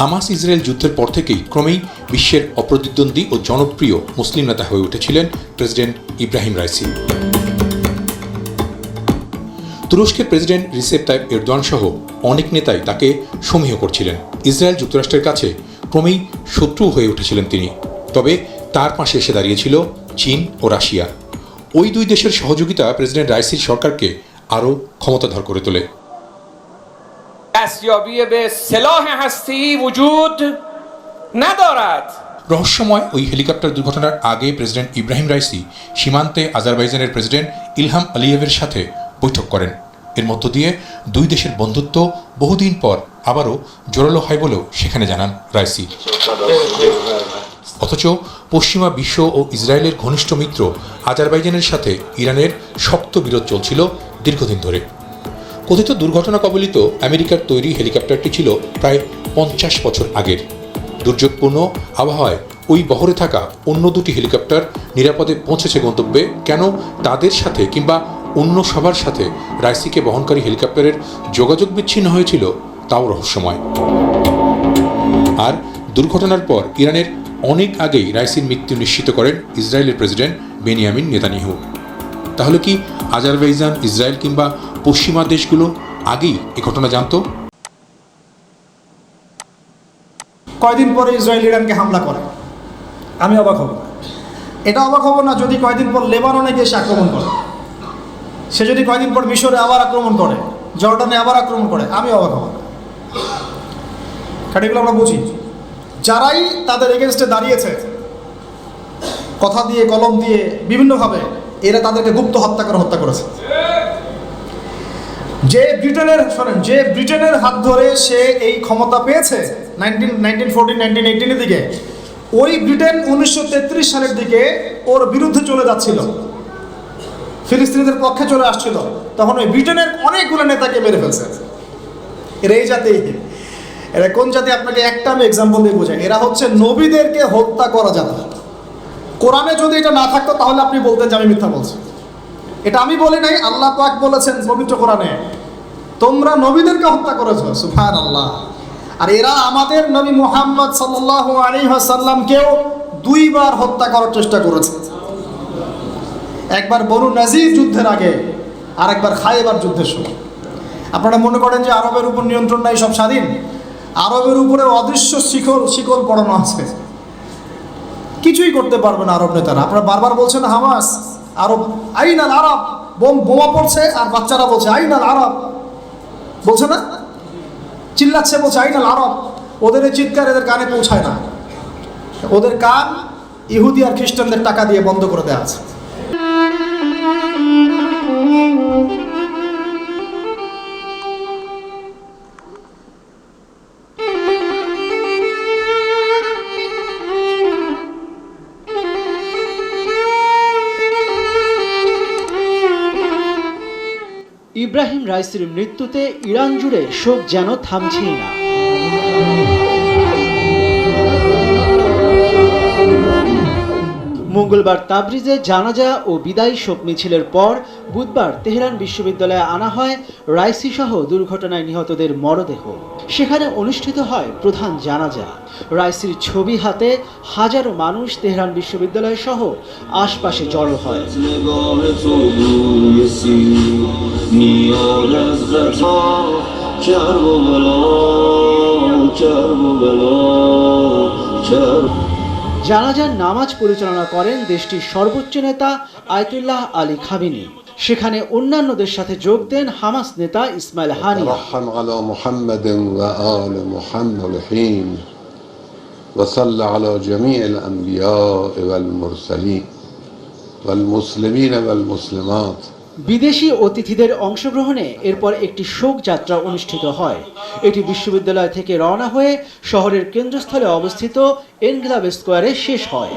Hamas Israel যুদ্ধের পর থেকেই ক্রমেই বিশ্বের অপ্রতিদ্বন্দ্বী ও জনপ্রিয় মুসলিম নেতা হয়ে উঠেছিলেন প্রেসিডেন্ট ইব্রাহিম রাইসি। তুরস্কের প্রেসিডেন্ট রিসেপ তাইপ এরদোয়ান সহ অনেক নেতাই তাকে সমীহ করছিলেন। ইসরায়েল যুক্তরাষ্ট্রের কাছে ক্রমেই শত্রু হয়ে উঠেছিলেন তিনি। তবে তার পাশে এসে দাঁড়িয়েছিল চীন ও রাশিয়া। ওই দুই দেশের সহযোগিতা প্রেসিডেন্ট রাইসির সরকারকে আরও ক্ষমতাধর করে তোলে। دستیابی به سلاح هستی وجود ندارد রহস্যময় ওই হেলিকপ্টার দুর্ঘটনার আগে প্রেসিডেন্ট ইব্রাহিম রাইসি সীমান্তে আজারবাইজানের প্রেসিডেন্ট ইলহাম আলিয়েভের সাথে বৈঠক করেন এর মধ্য দিয়ে দুই দেশের বন্ধুত্ব বহুদিন পর আবারও জোরালো হয় বলেও সেখানে জানান রাইসি অথচ পশ্চিমা বিশ্ব ও ইসরায়েলের ঘনিষ্ঠ মিত্র আজারবাইজানের সাথে ইরানের শক্ত বিরোধ চলছিল দীর্ঘদিন ধরে কথিত দুর্ঘটনা কবলিত আমেরিকার তৈরি হেলিকপ্টারটি ছিল প্রায় পঞ্চাশ বছর আগের। দুর্যোগপূর্ণ আবহাওয়ায় ওই বহরে থাকা অন্য দুটি হেলিকপ্টার নিরাপদে পৌঁছেছে গন্তব্যে। কেন? তাদের সাথে কিংবা অন্য সবার সাথে রাইসিকে বহনকারী হেলিকপ্টারের যোগাযোগ বিচ্ছিন্ন হয়েছিল তাও রহস্যময়। আর দুর্ঘটনার পর ইরানের অনেক আগেই রাইসির মৃত্যু নিশ্চিত করেন ইসরায়েলের প্রেসিডেন্ট বেনিয়ামিন নেতানিহু তাহলে কি আজারবাইজান, ইসরায়েল কিংবা পশ্চিমা দেশগুলো আগেই এ ঘটনা জানতো? কয়দিন পরে ইসরায়েল ইরানকে হামলা করে? আমি অবাক হব। না এটা অবাক হব না যদি কয়দিন পর লেবাননে গিয়ে সে আক্রমণ করে। সে যদি কয়দিন পর মিশরে আবার আক্রমণ করে, জর্ডানে আবার আক্রমণ করে, আমি অবাক হব। না আমরা বুঝি। যারাই তাদের এগেনস্টে দাঁড়িয়েছে, কথা দিয়ে, কলম দিয়ে, বিভিন্নভাবে এরা তাদেরকে গুপ্ত হত্যা করে, হত্যা করেছে। যে ব্রিটেনের, শোনেন, যে ব্রিটেনের হাত ধরে সে এই ক্ষমতা পেয়েছে নাইনটিন দিকে, ওই ব্রিটেন উনিশশো তেত্রিশ সালের দিকে ওর বিরুদ্ধে চলে যাচ্ছিল। ফিলিস্তিনিদের পক্ষে চলে আসছিল। তখন ওই ব্রিটেনের অনেকগুলো নেতাকে মেরে ফেলছে। এরা এই জাতি এরা কোন জাতি? আপনাকে একটা আমি এক্সাম্পল দিয়ে বোঝাই। এরা হচ্ছে নবীদেরকে হত্যা করা জাতি। কোরআনে যদি এটা না থাকতো, তাহলে আপনি বলতেন যে আমি মিথ্যা বলছি। এটা আমি বলি নাই, আল্লাহ পাক বলেছেন পবিত্র কোরআনে, তোমরা নবীদেরকে হত্যা করেছ। সুফান আল্লাহ আর এরা আমাদের নবী মুহাম্মদ সাল্লাহ আলী সাল্লামকেও দুইবার হত্যা করার চেষ্টা করেছে। একবার বনু নাজির যুদ্ধের আগে আর একবার খাইবার যুদ্ধের সময়। আপনারা মনে করেন যে আরবের উপর নিয়ন্ত্রণ নাই, সব স্বাধীন? আরবের উপরে অদৃশ্য শিকল শিকল পড়ানো আছে। কিছুই করতে পারবে না আরব নেতারা। আপনারা বারবার বলছেন হামাস, আরব, আইন আল আরব, বোম, বোমা পড়ছে আর বাচ্চারা বলছে আইন আল আরব। বলছে না? চিল্লাচ্ছে, বলছে আইন আল আরব। ওদের এই চিৎকার এদের কানে পৌঁছায় না। ওদের কান ইহুদি আর খ্রিস্টানদের টাকা দিয়ে বন্ধ করে দেওয়া আছে। ইব্রাহিম রাইসির মৃত্যুতে ইরান জুড়ে শোক যেন থামছেই না। মঙ্গলবার তাবরিজে জানাজা ও বিদায়ী শোক মিছিলের পর বুধবার তেহরান বিশ্ববিদ্যালয়ে আনা হয় রাইসি সহ দুর্ঘটনায় নিহতদের মরদেহ। সেখানে অনুষ্ঠিত হয় প্রধান জানাজা। রাইসির ছবি হাতে হাজারো মানুষ তেহরান বিশ্ববিদ্যালয় সহ আশপাশে জড়ো হয়। জানাজার নামাজ পরিচালনা করেন দেশটির সর্বোচ্চ নেতা আয়তুল্লাহ আলী খামিনি সেখানে অন্যান্যদের সাথে যোগ দেন হামাস নেতা ইসমাইল হানি ترحم على محمد وآل محمد الحين وصل على جميع الأنبياء والمرسلين والمسلمين والمسلمات বিদেশি অতিথিদের অংশগ্রহণে এরপর একটি শোক যাত্রা অনুষ্ঠিত হয়। এটি বিশ্ববিদ্যালয় থেকে রওনা হয়ে শহরের কেন্দ্রস্থলে অবস্থিত এনগ্লাভ স্কোয়ারে শেষ হয়।